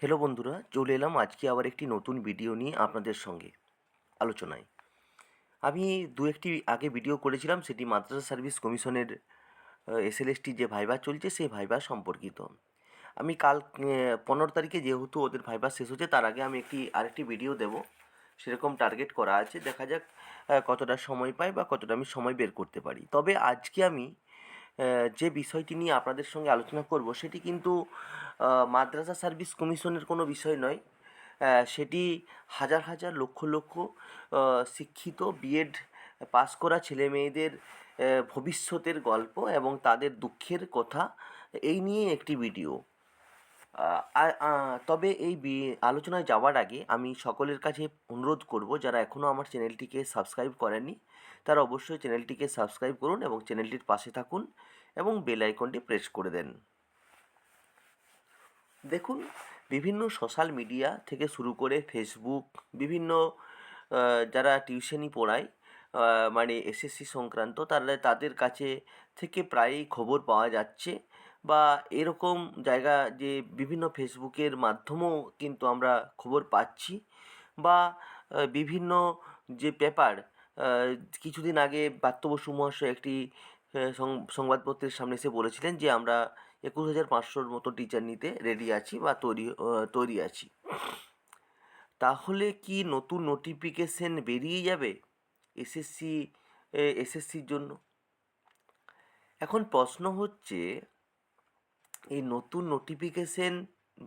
Hello বন্ধুরা, চলে এলাম আজকে আবার একটি নতুন ভিডিও নিয়ে আপনাদের সঙ্গে আলোচনায়। আমি দু একটি আগে ভিডিও করেছিলাম, সেটি মাদ্রাসা সার্ভিস কমিশনের এসএলএসটি যে ভাইবা চলছে, সেই ভাইবা সম্পর্কিত। আমি কাল পনেরো তারিখে যেহেতু ওদের ভাইবা শেষ হচ্ছে, তার আগে আমি একটি, আরেকটি ভিডিও দেব। সেরকম টার্গেট করা আছে, দেখা যাক কতটা সময় পাই বা কতটা আমি সময় বের করতে পারি। তবে আজকে আমি যে বিষয়টি নিয়ে আপনাদের সঙ্গে আলোচনা করব, সেটি কিন্তু মাদ্রাসা সার্ভিস কমিশনের কোনো বিষয় নয়। সেটি হাজার হাজার লক্ষ লক্ষ শিক্ষিত বিএড পাস করা ছেলে মেয়েদের ভবিষ্যতের গল্প এবং তাদের দুঃখের কথা, এই নিয়ে একটি ভিডিও। তবে এই আলোচনায় যাওয়ার আগে আমি সকলের কাছে অনুরোধ করব, যারা এখনও আমার চ্যানেলটিকে সাবস্ক্রাইব করেননি, তারা অবশ্যই চ্যানেলটিকে সাবস্ক্রাইব করুন এবং চ্যানেলটির পাশে থাকুন এবং বেল আইকনটি প্রেস করে দেন। দেখুন, বিভিন্ন সোশ্যাল মিডিয়া থেকে শুরু করে ফেসবুক, বিভিন্ন যারা টিউশনি পড়ায় মানে এসএসসি সংক্রান্ত, তারা, তাদের কাছে থেকে প্রায়ই খবর পাওয়া যাচ্ছে। বা এরকম জায়গা যে বিভিন্ন ফেসবুকের মাধ্যমেও কিন্তু আমরা খবর পাচ্ছি বা বিভিন্ন যে পেপার কিছুদিন আগে ব্রাত্য বসু মহাশয় একটি সংবাদপত্রের সামনে এসে বলেছিলেন যে আমরা একুশ হাজার পাঁচশোর মতো টিচার নিতে রেডি আছি বা তৈরি তৈরি আছি। তাহলে কি নতুন নোটিফিকেশন বেরিয়ে যাবে এসএসসি এসএসসির জন্য? এখন প্রশ্ন হচ্ছে এই নতুন নোটিফিকেশন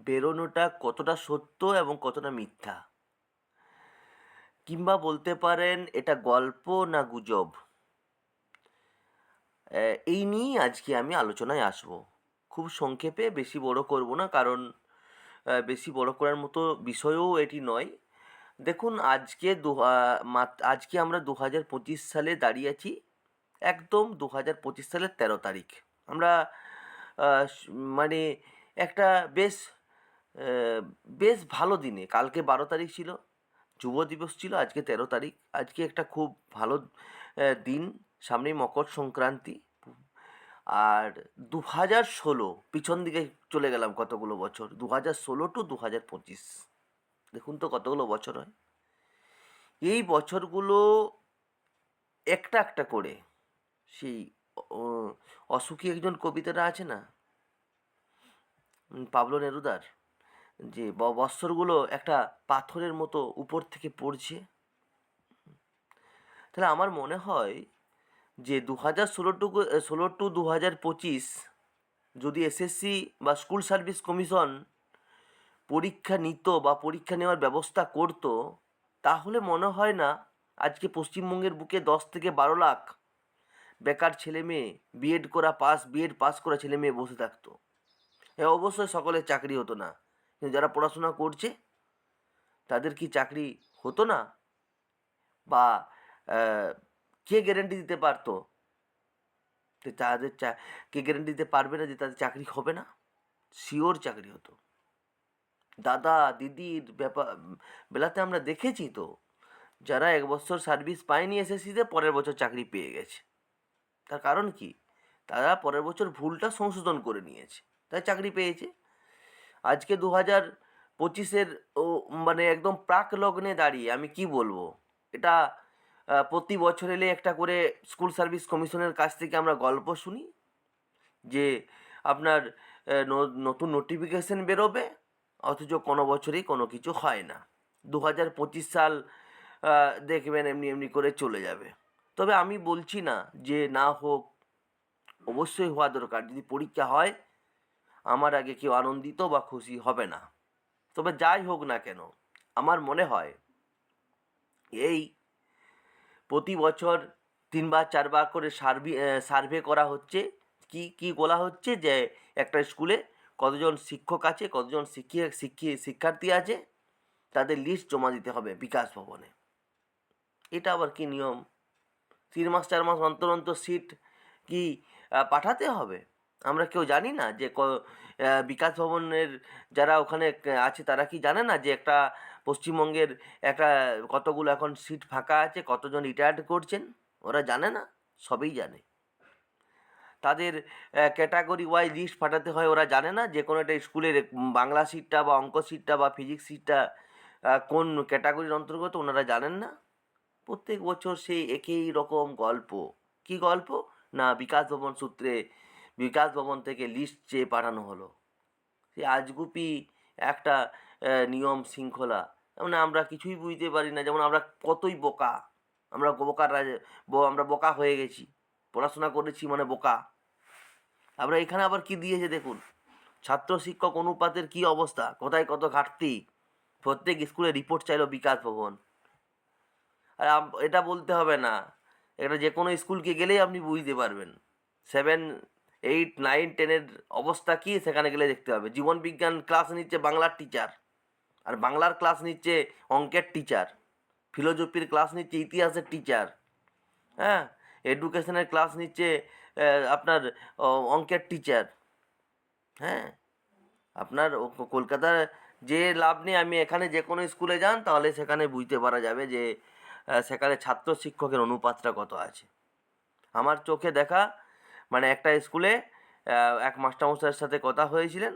বেরোনোটা কতটা সত্য এবং কতটা মিথ্যা? কিংবা বলতে পারেন, এটা গল্প না গুজব? এই নিয়েই আজকে আমি আলোচনায় আসব। খুব সংক্ষেপে, বেশি বড় করব না, কারণ বেশি বড় করার মতো বিষয়ও এটি নয়। দেখুন, আজকে দু আজকে আমরা দু হাজার পঁচিশ সালে দাঁড়িয়ে আছি, একদম দু হাজার পঁচিশ সালের তেরো তারিখ। আমরা মানে একটা বেশ বেশ ভালো দিনে। কালকে বারো তারিখ ছিল, যুব দিবস ছিল, আজকে তেরো তারিখ। আজকে একটা খুব ভালো দিন, সামনেই মকর সংক্রান্তি। আর দু হাজার ষোলো, পিছন দিকে চলে গেলাম কতগুলো বছর? দু হাজার ষোলো টু দু হাজার পঁচিশ। দেখুন তো কতগুলো বছর হয়। এই বছরগুলো একটা একটা করে সেই অসুখী একজন কবিতাটা আছে না? পাবলো নেরুদার, যে বৎসরগুলো একটা পাথরের মতো উপর থেকে পড়ছে। তাহলে আমার মনে হয় যে দু হাজার ষোলো টু ষোলো টু দু হাজার পঁচিশ যদি এসএসসি বা স্কুল সার্ভিস কমিশন পরীক্ষা নিত বা পরীক্ষা নেওয়ার ব্যবস্থা করত, তাহলে মনে হয় না আজকে পশ্চিমবঙ্গের বুকে দশ থেকে বারো লাখ বেকার ছেলে মেয়ে বিএড করা পাস বিএড পাস করা ছেলে মেয়ে বসে থাকতো। হ্যাঁ অবশ্যই সকলের চাকরি হতো না। কিন্তু যারা পড়াশোনা করছে, তাদের কি চাকরি হতো না? বা কে গ্যারেন্টি দিতে পারতো? যে তাদের চা, কে গ্যারেন্টি দিতে পারবে না যে তাদের চাকরি হবে না? শিওর চাকরি হতো। দাদা, দিদির ব্যাপার বেলাতে আমরা দেখেছি তো, যারা এক বছর সার্ভিস পায়নি এসএসসিতে পরের বছর চাকরি পেয়ে গেছে। তার কারণ কি? তারা পরের বছর ভুলটা সংশোধন করে নিয়েছে। তাই চাকরি পেয়েছে। আজকে দু হাজার পঁচিশের ও মানে একদম প্রাক লগ্নে দাঁড়িয়ে আমি কি বলব? এটা প্রতি বছর এলে একটা করে স্কুল সার্ভিস কমিশনের কাছ থেকে আমরা গল্প শুনি যে আপনার নতুন নোটিফিকেশন বেরোবে, অথচ কোনো বছরই কোনো কিছু হয় না। দু হাজার পঁচিশ সাল দেখবেন এমনি এমনি করে চলে যাবে। তবে আমি বলছি না যে না হোক, অবশ্যই হওয়া দরকার। যদি পরীক্ষা হয়, আমার আগে কেউ আনন্দিত বা খুশি হবে না। তবে যাই হোক না কেন, আমার মনে হয়, এই প্রতি বছর তিনবার, চারবার করে সার্ভে সার্ভে করা হচ্ছে। কি কি বলা হচ্ছে যে, একটা স্কুলে কতজন শিক্ষক আছে, কতজন শিক্ষিকা শিক্ষি, শিক্ষার্থী আছে, তাদের লিস্ট জমা দিতে হবে বিকাশ ভবনে। এটা আবার কি নিয়ম? তিন মাস, চার মাস অন্তর অন্তর সিট কি পাঠাতে হবে? আমরা কেউ জানি না যে বিকাশ ভবনের যারা ওখানে আছে তারা কি জানে না যে একটা পশ্চিমবঙ্গের একটা কতগুলো এখন সিট ফাঁকা আছে, কতজন রিটায়ার্ড করছেন? ওরা জানে না, সবই জানে। তাদের ক্যাটাগরি ওয়াইজ লিস্ট পাঠাতে হয়, ওরা জানে না যে কোনো একটা স্কুলের বাংলা সিটটা বা অঙ্ক সিটটা বা ফিজিক্স সিটটা কোন ক্যাটাগরির অন্তর্গত, ওনারা জানেন না। প্রত্যেক বছর সেই একই রকম গল্প। কি গল্প? না, বিকাশ ভবন সূত্রে, বিকাশ ভবন থেকে লিস্ট চেয়ে পাঠানো হলো। সেই আজগুপি একটা নিয়ম শৃঙ্খলা। মানে আমরা কিছুই বুঝতে পারি না, যেমন আমরা কতই বোকা। আমরা বোকার আমরা বোকা হয়ে গেছি। পড়াশোনা করেছি মানে বোকা। আমরা এখানে আবার কি দিয়েছে দেখুন? ছাত্র শিক্ষক অনুপাতের কি অবস্থা? কোথায় কত ঘাটতি? প্রত্যেক স্কুলে রিপোর্ট চাইলো বিকাশ ভবন। আর এটা বলতে হবে না। এটা যে কোনো স্কুলকে গেলেই আপনি বুঝতে পারবেন। সেভেন এইট নাইন টেনের অবস্থা কি সেখানে গেলে দেখতে হবে। জীবন বিজ্ঞান ক্লাস নিচ্ছে বাংলার টিচার আর বাংলার ক্লাস নিচ্ছে অঙ্কের টিচার ফিলোজফির ক্লাস নিচ্ছে ইতিহাসের টিচার হ্যাঁ? এডুকেশনের ক্লাস নিচ্ছে আপনার অঙ্কের টিচার হ্যাঁ? আপনার কলকাতার যে লাভ নেই, আমি এখানে যে কোনো স্কুলে যান, তাহলে সেখানে বুঝতে পারা যাবে যে সেখানে ছাত্র শিক্ষকের অনুপাতটা কত আছে? আমার চোখে দেখা মানে একটা স্কুলে এক মাস্টারমশাইয়ের সাথে কথা হয়েছিলেন,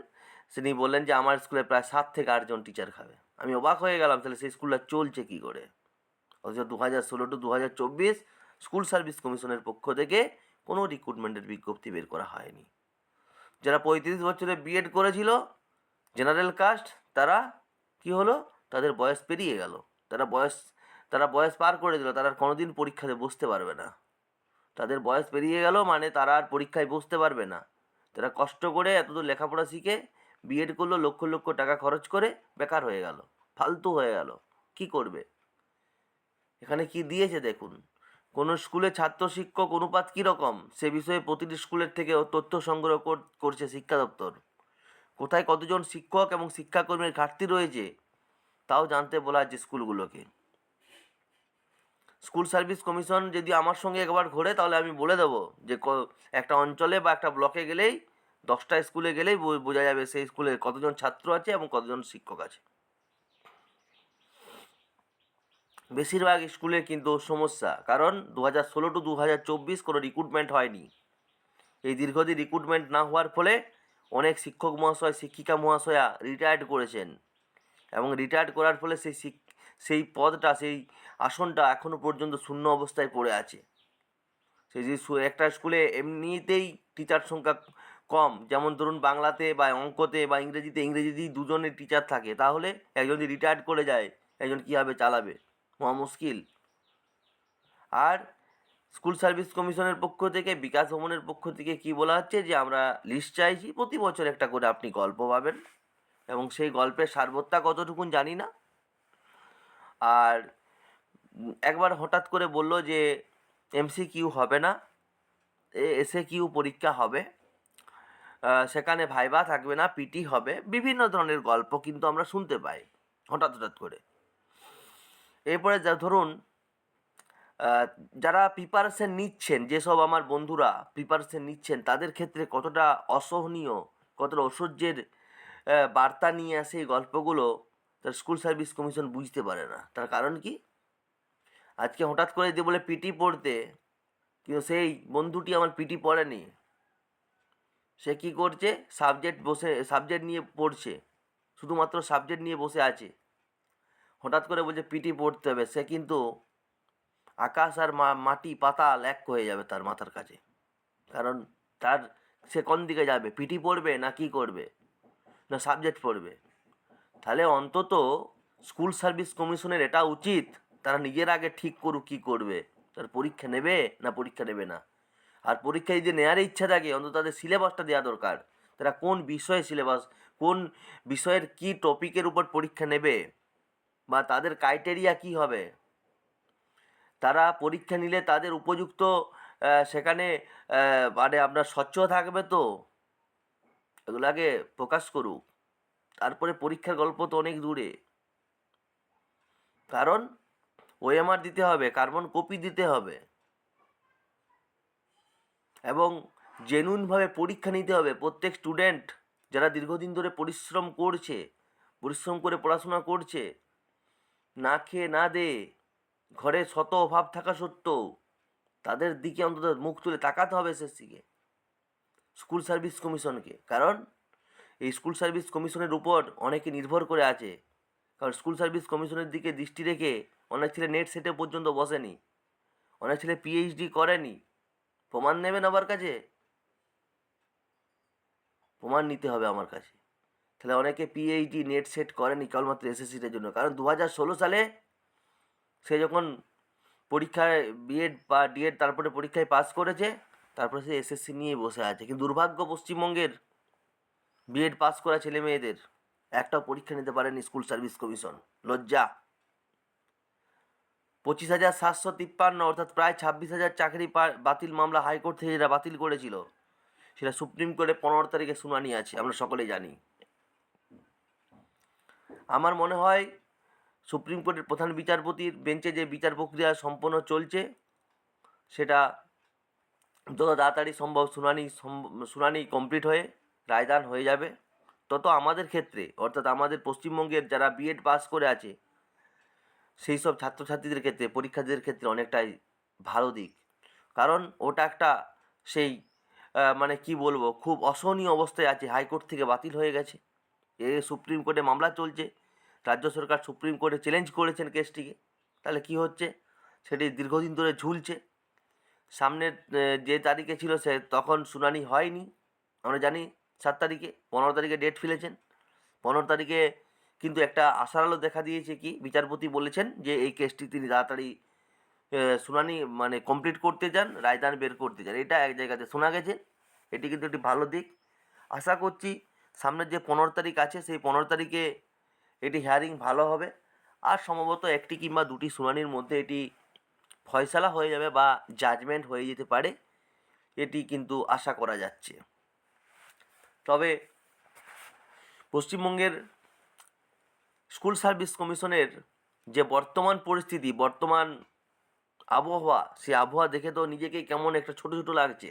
তিনি বললেন যে আমার স্কুলে প্রায় সাত থেকে আটজন টিচার খাবে। আমি অবাক হয়ে গেলাম, তাহলে সেই স্কুলটা চলছে কী করে? অথচ দু হাজার ষোলো টু দু হাজার চব্বিশ স্কুল সার্ভিস কমিশনের পক্ষ থেকে কোনো রিক্রুটমেন্টের বিজ্ঞপ্তি বের করা হয়নি। যারা পঁয়ত্রিশ বছরে বিএড করেছিল জেনারেল কাস্ট তারা কি হলো? তাদের বয়স পেরিয়ে গেল। তারা বয়স তারা বয়স পার করে দিল, তারা কোনোদিন পরীক্ষাতে বসতে পারবে না। তাদের বয়স পেরিয়ে গেল মানে তারা আর পরীক্ষায় বসতে পারবে না। তারা কষ্ট করে এতদূর লেখাপড়া শিখে বিএড করল, লক্ষ লক্ষ টাকা খরচ করে বেকার হয়ে গেল, ফালতু হয়ে গেল। কি করবে? এখানে কি দিয়েছে দেখুন। কোন স্কুলে ছাত্র শিক্ষক অনুপাত কীরকম সে বিষয়ে প্রতিটি স্কুলের থেকে তথ্য সংগ্রহ কর- করছে শিক্ষা দপ্তর। কোথায় কতজন শিক্ষক এবং শিক্ষাকর্মীর ঘাটতি রয়েছে, তাও জানতে বলা হচ্ছে স্কুলগুলোকে। স্কুল সার্ভিস কমিশন যদি আমার সঙ্গে একবার ঘোরে, তাহলে আমি বলে দেবো যে একটা অঞ্চলে বা একটা ব্লকে গেলেই, দশটা স্কুলে গেলেই বোঝা যাবে সেই স্কুলে কতজন ছাত্র আছে এবং কতজন শিক্ষক আছে। বেশিরভাগ স্কুলে কিন্তু সমস্যা, কারণ দু হাজার ষোলো টু দু হাজার চব্বিশ কোনো রিক্রুটমেন্ট হয়নি। এই দীর্ঘদিন রিক্রুটমেন্ট না হওয়ার ফলে অনেক শিক্ষক মহাশয়, শিক্ষিকা মহাশয়া রিটায়ার্ড করেছেন এবং রিটায়ার্ড করার ফলে সেই সেই পদটা, সেই আসনটা এখনও পর্যন্ত শূন্য অবস্থায় পড়ে আছে। সেই যে একটা স্কুলে এমনিতেই টিচার সংখ্যা কম। যেমন ধরুন বাংলাতে বা অঙ্কতে বা ইংরেজিতে, ইংরেজিতেই দুজনের টিচার থাকে। তাহলে একজন যদি রিটায়ার্ড করে যায়, একজন কীভাবে চালাবে? মহা মুশকিল। আর স্কুল সার্ভিস কমিশনের পক্ষ থেকে, বিকাশ ভবনের পক্ষ থেকে কি বলা হচ্ছে যে, আমরা লিস্ট চাইছি, প্রতি বছর একটা করে আপনি গল্প পাবেন। এবং সেই গল্পের সারবত্তা কতটুকুন জানি না। আর একবার হঠাৎ করে বলল যে এমসি কিউ হবে না এসে কিউ পরীক্ষা হবে সেখানে ভাইবা থাকবে না, পিটি হবে, বিভিন্ন ধরনের গল্প কিন্তু আমরা শুনতে পাই, হঠাৎ হঠাৎ করে। এরপরে যা ধরুন যারা প্রিপারেশন নিচ্ছেন, যেসব আমার বন্ধুরা প্রিপারেশন নিচ্ছেন, তাদের ক্ষেত্রে কতটা অসহনীয়, কতটা ঐশ্বর্যের বার্তা নিয়ে আসে এই গল্পগুলো তার স্কুল সার্ভিস কমিশন বুঝতে পারে না। তার কারণ কি? আজকে হঠাৎ করে দিয়ে বলে পিটি পড়তে, কিন্তু সেই বন্ধুটি আমার পিটি পড়েনি সে কি করছে? সাবজেক্ট বসে, সাবজেক্ট নিয়ে পড়ছে। শুধুমাত্র সাবজেক্ট নিয়ে বসে আছে। হঠাৎ করে বলছে পিটি পড়তে হবে। সে কিন্তু আকাশ আর মা- মাটি পাতাল এক হয়ে যাবে তার মাথার কাছে। কারণ তার, সে কোন দিকে যাবে? পিটি পড়বে না কি করবে? না সাবজেক্ট পড়বে? তাহলে অন্তত স্কুল সার্ভিস কমিশনের এটা উচিত, তারা নিজের আগে ঠিক করুক কী করবে। তার পরীক্ষা নেবে না পরীক্ষা নেবে না। আর পরীক্ষা যদি নেওয়ার ইচ্ছা থাকে, অন্তত তাদের সিলেবাসটা দেওয়া দরকার। তারা কোন বিষয়ে সিলেবাস, কোন বিষয়ের কি টপিকের উপর পরীক্ষা নেবে, বা তাদের ক্রাইটেরিয়া কি হবে। তারা পরীক্ষা নিলে তাদের উপযুক্ত সেখানে মানে আপনার স্বচ্ছ থাকবে তো। এগুলো আগে প্রকাশ করুক। তারপরে পরীক্ষার গল্প তো অনেক দূরে। কারণ ওএমআর দিতে হবে, কার্বন কপি দিতে হবে। এবং জেনুইনভাবে পরীক্ষা নিতে হবে। প্রত্যেক স্টুডেন্ট যারা দীর্ঘদিন ধরে পরিশ্রম করছে, পরিশ্রম করে পড়াশোনা করছে, না খেয়ে না দে, ঘরে শত অভাব থাকা সত্ত্বেও তাদের দিকে অন্তত মুখ তুলে তাকাতে হবে এসএসসিকে স্কুল সার্ভিস কমিশনকে। কারণ এই স্কুল সার্ভিস কমিশনের উপর অনেকে নির্ভর করে আছে। কারণ স্কুল সার্ভিস কমিশনের দিকে দৃষ্টি রেখে অনেক ছেলে নেট সেটে পর্যন্ত বসেনি। অনেক ছেলে পিএইচডি করেনি। প্রমাণ নেবেন আমার কাছে? প্রমাণ নিতে হবে আমার কাছে। তাহলে অনেকে পিএইচডি নেট সেট করেনি কেবলমাত্র এসএসসিটার জন্য। কারণ দু হাজার ষোলো সালে সে যখন পরীক্ষায় বিএড বা ডিএড তারপরে পরীক্ষায় পাস করেছে, তারপরে সে এসএসসি নিয়ে বসে আছে। কিন্তু দুর্ভাগ্য পশ্চিমবঙ্গের বিএড পাস করা ছেলে মেয়েদের। একটাও পরীক্ষা নিতে পারেনি স্কুল সার্ভিস কমিশন লজ্জা। পঁচিশ হাজার সাতশো তিপ্পান্ন, অর্থাৎ প্রায় ছাব্বিশ হাজার চাকরি বাতিল মামলা হাইকোর্ট থেকে যেটা বাতিল করেছিল, সেটা সুপ্রিম কোর্টে পনেরো তারিখে শুনানি আছে, আমরা সকলেই জানি। আমার মনে হয় সুপ্রিম কোর্টের প্রধান বিচারপতির বেঞ্চে যে বিচার প্রক্রিয়া সম্পন্ন চলছে, সেটা যত তাড়াতাড়ি সম্ভব শুনানি শুনানি কমপ্লিট হয়ে রায়দান হয়ে যাবে। তত আমাদের ক্ষেত্রে, অর্থাৎ আমাদের পশ্চিমবঙ্গের যারা বিএড পাস করে আছে, সেই সব ছাত্রছাত্রীদের ক্ষেত্রে, পরীক্ষার্থীদের ক্ষেত্রে অনেকটাই ভালো দিক। কারণ ওটা একটা সেই মানে কি বলব, খুব অসহনীয় অবস্থায় আছে, হাইকোর্ট থেকে বাতিল হয়ে গেছে। এ সুপ্রিম কোর্টে মামলা চলছে, রাজ্য সরকার সুপ্রিম কোর্টে চ্যালেঞ্জ করেছেন কেসটিকে। তাহলে কি হচ্ছে? সেটি দীর্ঘদিন ধরে ঝুলছে। সামনের যে তারিখে ছিল সে, তখন শুনানি হয়নি। আমরা জানি সাত তারিখে, পনেরো তারিখে ডেট ফেলেছেন। পনেরো তারিখে কিন্তু একটা আশার আলো দেখা দিয়েছে কি, বিচারপতি বলেছেন যে এই কেসটি তিনি তাড়াতাড়ি শুনানি মানে কমপ্লিট করতে চান রায়দান বের করতে চান এটা এক জায়গাতে শোনা গেছে, এটি কিন্তু একটি ভালো দিক। আশা করছি সামনের যে পনেরো তারিখ আছে, সেই পনেরো তারিখে এটি হিয়ারিং ভালো হবে। আর সম্ভবত একটি কিংবা দুটি শুনানির মধ্যে এটি ফয়সালা হয়ে যাবে বা জাজমেন্ট হয়ে যেতে পারে, এটি কিন্তু আশা করা যাচ্ছে। তবে পশ্চিমবঙ্গের স্কুল সার্ভিস কমিশনের যে বর্তমান পরিস্থিতি, বর্তমান আবহাওয়া সেই আবহাওয়া দেখে তো নিজেকেই কেমন একটা ছোটো ছোটো লাগছে।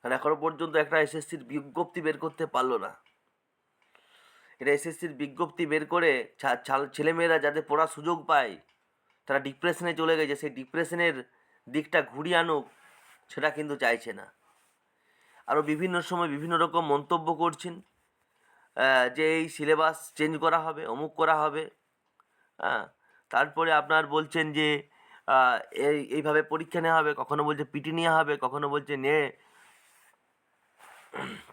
কারণ এখনও পর্যন্ত একটা এসএসসির বিজ্ঞপ্তি বের করতে পারল না। এটা এসএসসির বিজ্ঞপ্তি বের করে ছেলেমেয়েরা যাতে পড়ার সুযোগ পায়, তারা ডিপ্রেশনে চলে গেছে। সেই ডিপ্রেশনের দিকটা ঘুরিয়ে আনুক, সেটা কিন্তু চাইছে না। আরও বিভিন্ন সময় বিভিন্ন রকম মন্তব্য করছেন যে এই সিলেবাস চেঞ্জ করা হবে, অমুক করা হবে হ্যাঁ? তারপরে আপনার বলছেন যে এই, এইভাবে পরীক্ষা নেওয়া হবে, কখনো বলছে পিটি নেওয়া হবে, কখনো বলছে নে,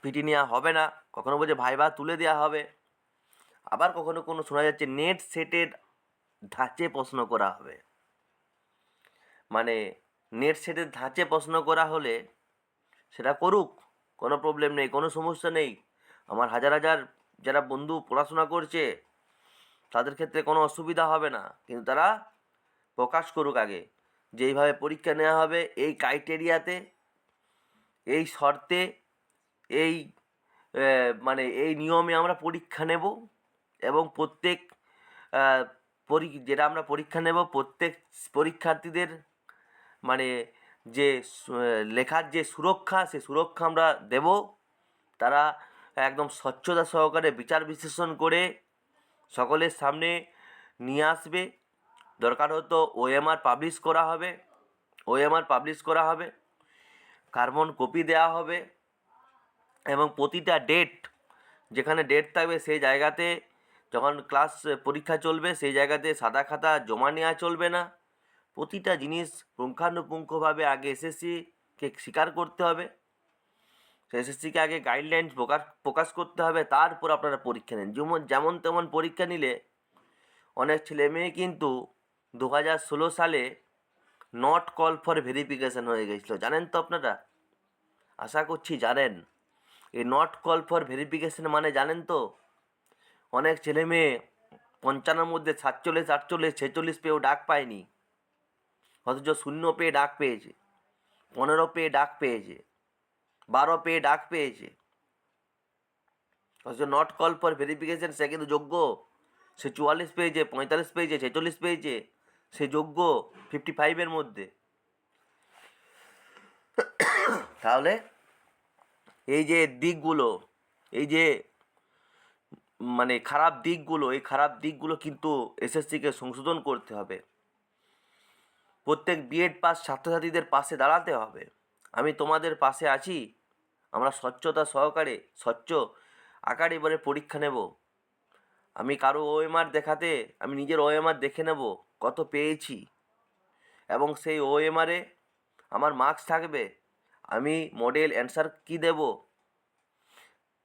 পিটি নেওয়া হবে না, কখনো বলছে ভাইবা তুলে দেওয়া হবে। আবার কখনো কোনো শোনা যাচ্ছে নেট সেটের ধাঁচে প্রশ্ন করা হবে। মানে নেট সেটের ধাঁচে প্রশ্ন করা হলে সেটা করুক, কোনো প্রবলেম নেই, কোনো সমস্যা নেই। আমার হাজার হাজার যারা বন্ধু পড়াশোনা করছে, তাদের ক্ষেত্রে কোনো অসুবিধা হবে না। কিন্তু তারা প্রকাশ করুক আগে, যে এইভাবে পরীক্ষা নেওয়া হবে, এই ক্রাইটেরিয়াতে এই শর্তে, এই মানে এই নিয়মে আমরা পরীক্ষা নেব এবং প্রত্যেক যেটা আমরা পরীক্ষা নেব, প্রত্যেক পরীক্ষার্থীদের মানে যে লেখার যে সুরক্ষা, সে সুরক্ষা আমরা দেব। তারা একদম স্বচ্ছতা সহকারে বিচার বিশ্লেষণ করে সকলের সামনে নিয়ে আসবে। দরকার হতো ওএমআর পাবলিশ করা হবে। ওএমআর পাবলিশ করা হবে। কার্বন কপি দেওয়া হবে এবং প্রতিটা ডেট যেখানে ডেট থাকবে সেই জায়গাতে যখন ক্লাস পরীক্ষা চলবে, সেই জায়গাতে সাদা খাতা জমা নেওয়া চলবে না। প্রতিটা জিনিস পুঙ্খানুপুঙ্খভাবে আগে এসএসসিকে স্বীকার করতে হবে। এসএসসিকে আগে গাইডলাইন প্রকাশ প্রকাশ করতে হবে, তারপর আপনারা পরীক্ষা নেন। যেমন যেমন তেমন পরীক্ষা নিলে অনেক ছেলে মেয়ে কিন্তু দু হাজার ষোলো সালে নট কল ফর ভেরিফিকেশান হয়ে গেছিল। জানেন তো আপনারা? আশা করছি জানেন। এই নট কল ফর ভেরিফিকেশান মানে জানেন তো? অনেক ছেলে মেয়ে পঞ্চান্নর মধ্যে সাতচল্লিশ, আটচল্লিশ, ছেচল্লিশ পেয়েও ডাক পায়নি। অথচ শূন্য পেয়ে ডাক পেয়েছে, পনেরো পেয়ে ডাক পেয়েছে, বারো পেয়ে ডাক পেয়েছে। অথচ নট কল ফর ভেরিফিকেশন সে কিন্তু যোগ্য। সে চুয়াল্লিশ পেয়েছে, পঁয়তাল্লিশ পেয়েছে, ছেচল্লিশ পেয়েছে, সে যোগ্য ফিফটি ফাইভের মধ্যে। তাহলে এই যে দিকগুলো, এই যে মানে খারাপ দিকগুলো, এই খারাপ দিকগুলো কিন্তু এসএসসিকে সংশোধন করতে হবে। প্রত্যেক বিএড পাস ছাত্রছাত্রীদের পাশে দাঁড়াতে হবে। আমি তোমাদের পাশে আছি। আমরা স্বচ্ছতা সহকারে, স্বচ্ছ আকারে এবারে পরীক্ষা নেব। আমি কারও ওএমআর দেখাতে, আমি নিজের ওএমআর দেখে নেব কত পেয়েছি। এবং সেই ওএমআরে আমার মার্কস থাকবে। আমি মডেল অ্যান্সার কী দেব?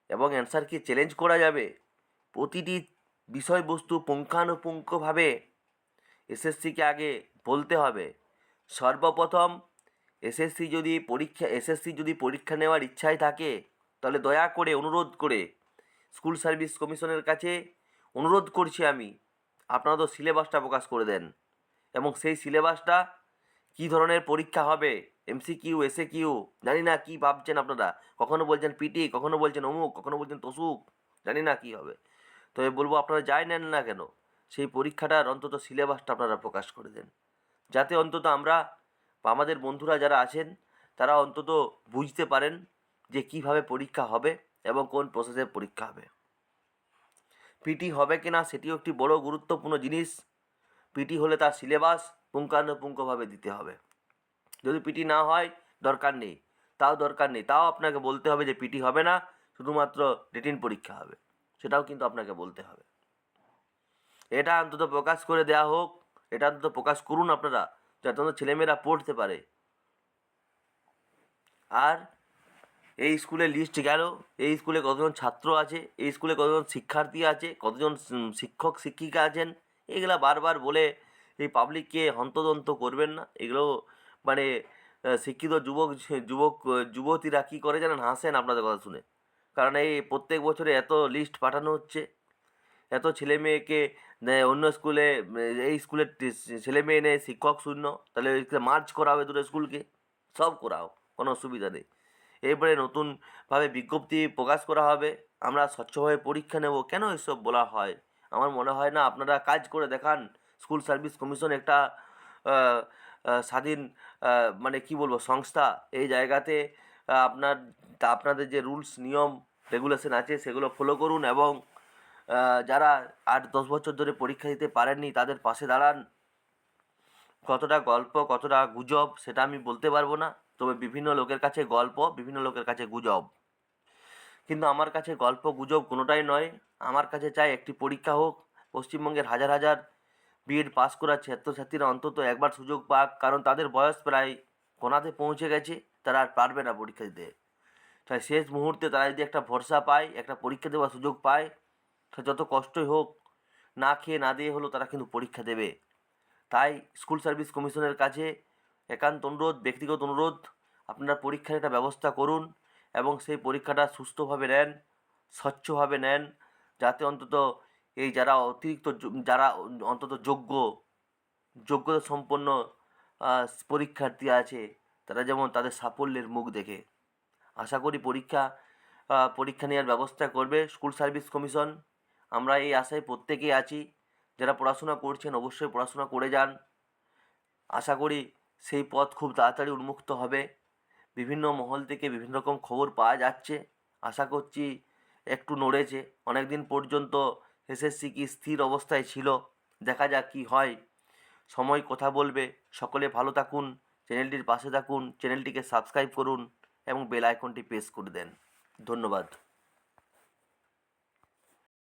এবং অ্যান্সার কি চ্যালেঞ্জ করা যাবে? প্রতিটি বিষয়বস্তু পুঙ্খানুপুঙ্খভাবে এসএসসিকে আগে বলতে হবে। সর্বপ্রথম এসএসসি যদি পরীক্ষা, এসএসসি যদি পরীক্ষা নেওয়ার ইচ্ছায় থাকে, তাহলে দয়া করে অনুরোধ করে স্কুল সার্ভিস কমিশনের কাছে অনুরোধ করছি আমি, আপনারা তো সিলেবাসটা প্রকাশ করে দেন এবং সেই সিলেবাসটা কী ধরনের পরীক্ষা হবে এমসি কিউ এসএ কিউ জানি না কী ভাবছেন আপনারা, কখনো বলছেন পিটি কখনো বলছেন অমুক, কখনো বলছেন তসুক, জানি না কী হবে। তবে বলব আপনারা যাই নেন না কেন, সেই পরীক্ষাটার অন্তত সিলেবাসটা আপনারা প্রকাশ করে দেন। যাতে অন্তত আমরা আমাদের বন্ধুরা যারা আছেন, তারা অন্তত বুঝতে পারেন যে কীভাবে পরীক্ষা হবে এবং কোন প্রসেসে পরীক্ষা হবে। পিটি হবে কি না সেটিও একটি বড় গুরুত্বপূর্ণ জিনিস। পিটি হলে তার সিলেবাস পুঙ্খানুপুঙ্খভাবে দিতে হবে। যদি পিটি না হয়, দরকার নেই। তাও দরকার নেই। তাও আপনাকে বলতে হবে যে পিটি হবে না, শুধুমাত্র রিটিন পরীক্ষা হবে। সেটাও কিন্তু আপনাকে বলতে হবে। এটা অন্তত প্রকাশ করে দেওয়া হোক। এটা অন্তত প্রকাশ করুন আপনারা, যাতে অন্তত ছেলেমেয়েরা পড়তে পারে। আর এই স্কুলে লিস্ট গেল, এই স্কুলে কতজন ছাত্র আছে, এই স্কুলে কতজন শিক্ষার্থী আছে, কতজন শিক্ষক, শিক্ষিকা আছেন, এগুলা বারবার বলে এই পাবলিককে হন্তদন্ত করবেন না। এগুলো মানে শিক্ষিত যুবক যুবক, যুবতীরা কী করে জানেন? হাসেন আপনাদের কথা শুনে। কারণ এই প্রত্যেক বছরে এত লিস্ট পাঠানো হচ্ছে। এত ছেলে মেয়েকে অন্য স্কুলে, এই স্কুলের ছেলে মেয়ে নেই শিক্ষক শূন্য, তাহলে মার্চ করা হবে দুটো স্কুলকে? সব করাও, কোনো অসুবিধা নেই। এরপরে নতুনভাবে বিজ্ঞপ্তি প্রকাশ করা হবে, আমরা স্বচ্ছভাবে পরীক্ষা নেব। কেন এসব বলা হয়? আমার মনে হয় না, আপনারা কাজ করে দেখান। স্কুল সার্ভিস কমিশন একটা স্বাধীন মানে কি বলব, সংস্থা। এই জায়গাতে আপনার, আপনাদের যে রুলস, নিয়ম রেগুলেশন আছে, সেগুলো ফলো করুন এবং যারা আট, দশ বছর ধরে পরীক্ষা দিতে পারেননি, তাদের পাশে দাঁড়ান। কতটা গল্প, কতটা গুজব, সেটা আমি বলতে পারব না। তবে বিভিন্ন লোকের কাছে গল্প, বিভিন্ন লোকের কাছে গুজব। কিন্তু আমার কাছে গল্প, গুজব কোনোটাই নয়। আমার কাছে চাই একটি পরীক্ষা হোক। পশ্চিমবঙ্গের হাজার হাজার বিএড পাস করা ছাত্রছাত্রীরা অন্তত একবার সুযোগ পাক, কারণ তাদের বয়স প্রায় কোনাতে পৌঁছে গেছে। তারা আর পারবে না পরীক্ষা দিতে। তাই শেষ মুহূর্তে তারা যদি একটা ভরসা পায়, একটা পরীক্ষা দেওয়ার সুযোগ পায় যত কষ্টই হোক, না খেয়ে না দিয়ে হলেও তারা কিন্তু পরীক্ষা দেবে। তাই স্কুল সার্ভিস কমিশনের কাছে একান্ত অনুরোধ, ব্যক্তিগত অনুরোধ, আপনারা পরীক্ষার একটা ব্যবস্থা করুন এবং সেই পরীক্ষাটা সুস্থভাবে নেন, স্বচ্ছভাবে নেন, যাতে অন্তত এই যারা অতিরিক্ত যারা অন্তত যোগ্য, যোগ্যতা সম্পন্ন পরীক্ষার্থী আছে, তারা যেমন তাদের সাফল্যের মুখ দেখে। আশা করি পরীক্ষা পরীক্ষা নেওয়ার ব্যবস্থা করবে স্কুল সার্ভিস কমিশন। আমরা এই আশায় প্রত্যেকেই আছি, যারা পড়াশোনা করছেন অবশ্যই পড়াশোনা করে যান। আশা করি সেই পথ খুব তাড়াতাড়ি উন্মুক্ত হবে। বিভিন্ন মহল থেকে বিভিন্ন রকম খবর পাওয়া যাচ্ছে। আশা করছি একটু নড়েছে অনেক দিন পর্যন্ত এসএসসি কি স্থির অবস্থায় ছিল, দেখা যাক কী হয়। সময় কথা বলবে। সকলে ভালো থাকুন, চ্যানেলটির পাশে থাকুন, চ্যানেলটিকে সাবস্ক্রাইব করুন এবং বেল আইকনটি প্রেস করে দেন। ধন্যবাদ।